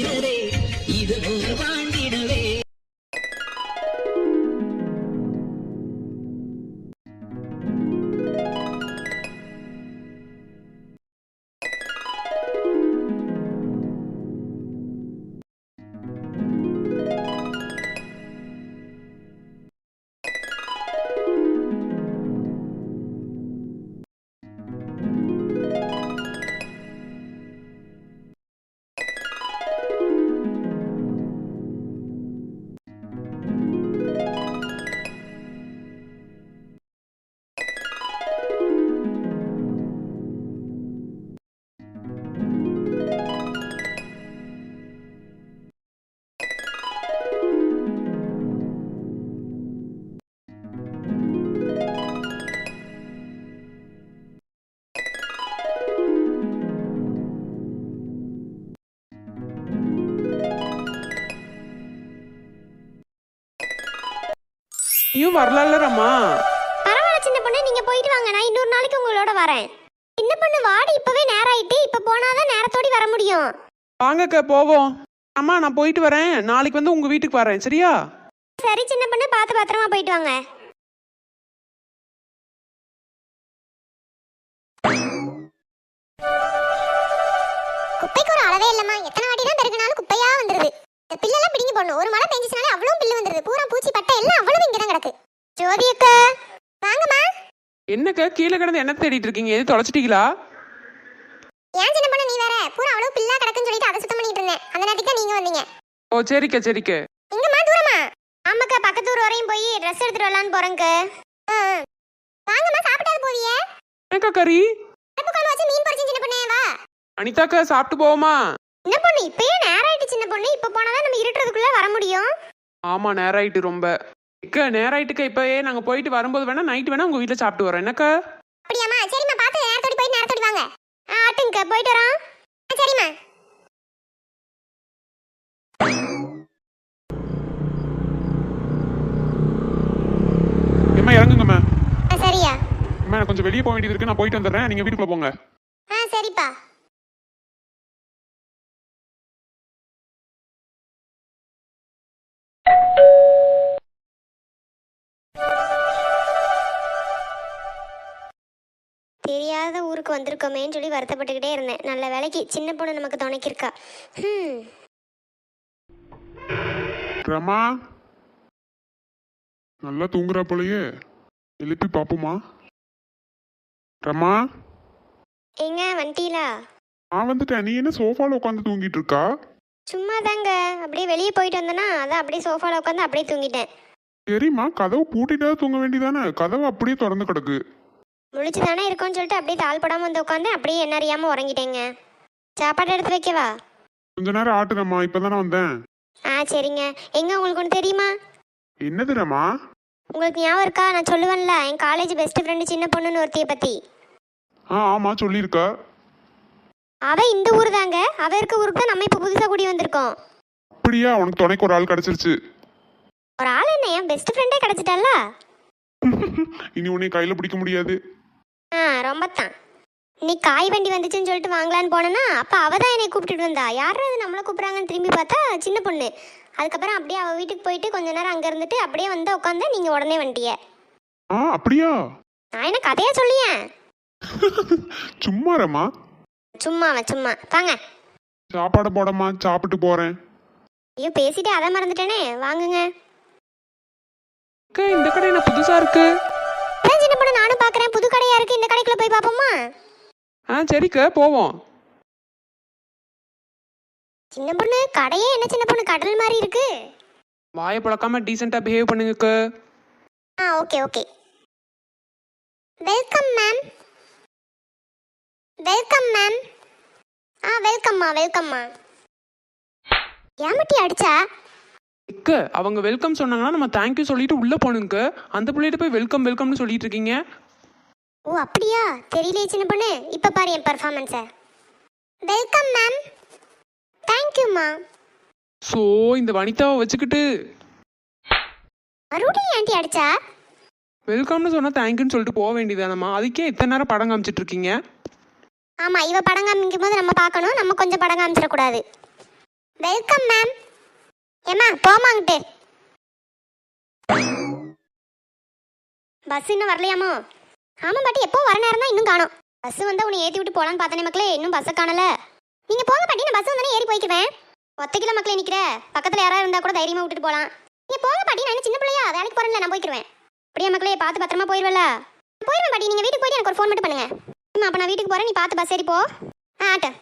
வீரரே இது நீயும் வரலாம்லம்மா பரவாயில்ல சின்ன பொண்ணு. நீங்க போயிட்டு வாங்க. நான் இன்னொரு நாளைக்கு உங்களோட வரேன். சின்ன பொண்ணு வாடி. இப்பவே நேரம் ஆயிட்டு இப்ப போனாதான் நேரத்தோடி வர முடியும். வாங்கக்கா போவோம். அம்மா நான் போயிட்டு வரேன். நாளைக்கு வந்து உங்க வீட்டுக்கு வரேன் சரியா? சரி சின்ன பொண்ணு பார்த்து பத்திரமா போயிட்டு வாங்க. குப்பைக்கு ஒரு அளவே இல்லம்மா. எத்தனை வாட்டி தான் பெருக்கினாலும் குப்பையா வந்துருது. பில்லெல்லாம் பிடிங்கி போடணும். ஒரு மழை பெஞ்சிச்சுனாலே அவ்வளோ பில்லு வந்துருது. பூரா பூச்சி பட்டை எல்லாம் அவ்வளவு இங்கே தான் கிடக்கு. ஜோதி அக்கா வாங்கம்மா. என்னக்கா கீழே கிடந்து என்ன தேடிட்டு இருக்கீங்க? எது தொலைச்சிட்டீங்களா? ஏன் சின்ன பொண்ணு நீ வேற? பூரா அவ்வளவு பில்லா கிடக்குன்னு சொல்லிட்டு அதை சுத்தம் பண்ணிட்டு இருந்தேன். அந்த நேரத்துக்கு நீங்க வந்தீங்க. ஓ சரிக்கா சரிக்கா. எங்கம்மா தூரமா? ஆமாக்கா பக்கத்து ஊர் வரையும் போய் ட்ரெஸ் எடுத்துட்டு வரலான்னு போறேங்க வாங்கம்மா சாப்பிட்டாது போவியே? என்னக்கா கறி? அடுப்பு கால் வச்சு மீன் பொரிச்சு சின்ன பொண்ணே வா. அனிதாக்கா சாப்பிட்டு போவோமா? சின்ன பொண்ணு இப்பயே பொண்ணு இப்ப போனாதான் நம்ம இருட்டுறதுக்குள்ள வர முடியும். ஆமா நேரம் ஆயிட்டு ரொம்ப. அக்கா நேரம் ஆயிட்டுக்கா இப்பயே நாங்க போயிட்டு வரும்போது வேணா நைட் வேணா உங்க வீட்டுல சாப்பிட்டு வரோம் என்னக்கா? அப்படியாம்மா சரிம்மா பார்த்து நேரத்தோடி போயிட்டு நேரத்தோடி வாங்க. ஆ ஆட்டுங்க போயிட்டு வரோம். ஆ, சரிம்மா. ஏம்மா இறங்குங்கம்மா. ஆ சரியா. அம்மா எனக்கு கொஞ்சம் வெளியே போக வேண்டியது இருக்கு. நான் போயிட்டு வந்துடுறேன். நீங்க வீட்டுக்குள்ள போங்க. ஆ சரிப்பா. தெரியாத ஊருக்கு வந்திருக்கோமேன்னு சொல்லி வருத்தப்பட்டுக்கிட்டே இருந்தேன். நல்ல வேலைக்கு சின்ன பொண்ணு நமக்கு துணைக்கிருக்கா. ஹம். ரமா? நல்லா தூங்குறா போலயே. எழுப்பி பாப்போமா? ரமா? எங்க வண்டிலா நான் வந்துட்டேன். நீ என்ன சோஃபால உட்காந்து தூங்கிட்டு இருக்கா சும்மா தாங்க அப்படியே வெளியே போயிட்டு வந்தேன்னா அதான் அப்படியே சோஃபால உட்காந்து அப்படியே தூங்கிட்டேன். சரிம்மா கதவு பூட்டிட்டாவது தூங்க வேண்டியதானே? கதவு அப்படியே திறந்து கிடக்கு. முழிச்சு தானே இருக்கோன்னு சொல்லிட்டு அப்படியே தாள் படாம வந்து உட்காந்து அப்படியே என்ன அறியாம உறங்கிட்டேங்க. சாப்பாடு எடுத்து வைக்கவா கொஞ்ச நேரம் ஆட்டுறம்மா இப்பதானே வந்தேன். ஆ சரிங்க. எங்க உங்களுக்கு ஒன்று தெரியுமா? என்னது ரமா? உங்களுக்கு ஞாபகம் இருக்கா? நான் சொல்லுவேன்ல என் காலேஜ் பெஸ்ட் ஃப்ரெண்டு சின்ன பொண்ணுன்னு ஒருத்திய பத்தி. ஆ ஆமா சொல்லியிருக்கா. அவ இந்த ஊர் தாங்க அவ இருக்க ஊருக்கு தான் நம்ம இப்போ புதுசாக கூடி வந்திருக்கோம். அப்படியா? உனக்கு துணைக்கு ஒரு ஆள் கிடைச்சிருச்சு. ஒரு ஆள் என்ன? என் பெஸ்ட் ஃப்ரெண்டே கிடைச்சிட்டல்ல இனி உன்னை கையில பிடிக்க முடியாது. ஆ ரொம்ப தான் நீ காய் வண்டி வந்துச்சுன்னு சொல்லிட்டு வாங்கலான்னு போனேன்னா அப்போ அவ தான் என்னை கூப்பிட்டுட்டு வந்தா. யாரும் அது நம்மளை கூப்பிட்றாங்கன்னு திரும்பி பார்த்தா சின்ன பொண்ணு. அதுக்கப்புறம் அப்படியே அவள் வீட்டுக்கு போயிட்டு கொஞ்ச நேரம் அங்கே இருந்துட்டு அப்படியே வந்து உட்காந்து நீங்கள் உடனே வந்துட்டிய ஆ அப்படியா? நான் என்ன கதையா சொல்லியேன் சும்மா ரமா சும்மாவா சும்மா. வாங்க. சாப்பாடு போடமா சாப்பிட்டு போறேன். ஐயோ பேசிட்டு அதை மறந்துட்டேனே. வாங்குங்க. அக்கா இந்த கடை என்ன புதுசா இருக்கு? கடைக்குள்ள போய் பார்ப்போமா ஆ சரிக்கா போவோம். சின்ன பொண்ணு கடையே என்ன சின்ன பொண்ணு கடல் மாதிரி இருக்கு. வாயை பழக்காம டீசெண்டா பிஹேவ் பண்ணுங்கக்கா. ஆ okay okay welcome ma'am welcome ma'am ஆ வெல்கம்மா வெல்கம்மா ஏமட்டி அடிச்சா? இக்க அவங்க வெல்கம் சொன்னாங்கன்னா நம்ம தேங்க்யூ சொல்லிட்டு உள்ள போகணுங்க அந்த பிள்ளைகிட்ட போய் வெல்கம் வெல்கம்னு சொல்லிட்டு இருக்கீங்க. ஓ அப்படியா? தெரியலையே சின்ன பொண்ணு. இப்போ பாரு என் பர்ஃபார்மன்ஸை வெல்கம் மேம் தேங்க்யூம்மா ஸோ இந்த வனிதாவை வச்சுக்கிட்டு. மறுபடியும் ஆண்டி அடிச்சா? வெல்கம்னு சொன்னா தேங்க்யூன்னு சொல்லிட்டு போக வேண்டியதானம்மா அதுக்கே இத்தனை நேரம் படம் காமிச்சிட்டு இருக்கீங்க? ஆமா இவ படம் காமிக்கும் போது நம்ம பார்க்கணும். நம்ம கொஞ்சம் படம் காமிச்சிடக்கூடாது. வெல்கம் மேம் ஏம்மா போமாங்கிட்டு பஸ் இன்னும் வரலையாமோ? ஆமாம் பாட்டி எப்போ வர நேரம் தான் இன்னும் காணும். பஸ் வந்தால் உன்னை ஏற்றி விட்டு போலான்னு பார்த்தனே மக்களே இன்னும் பஸ்ஸை காணல. நீங்கள் போங்க பாட்டி நான் பஸ் வந்தானே ஏறி போய்க்குவேன் ஒத்த கிலோ மக்களே நிற்கிற பக்கத்தில் யாராவது இருந்தால் கூட தைரியமாக விட்டுட்டு போகலாம் நீங்கள் போங்க பாட்டி நான் சின்ன பிள்ளையா வேலைக்கு போறேன்ல நான் போய்க்குவேன் அப்படியே மக்களே பார்த்து பத்திரமா போயிருவல போயிடுவேன் பாட்டி நீங்கள் வீட்டுக்கு போயிட்டு எனக்கு ஒரு ஃபோன் மட்டும் பண்ணுங்க. அம்மா அப்போ நான் வீட்டுக்கு போகிறேன் நீ பார்த்து பஸ் ஏறி போ. ஆ ஆட்டம்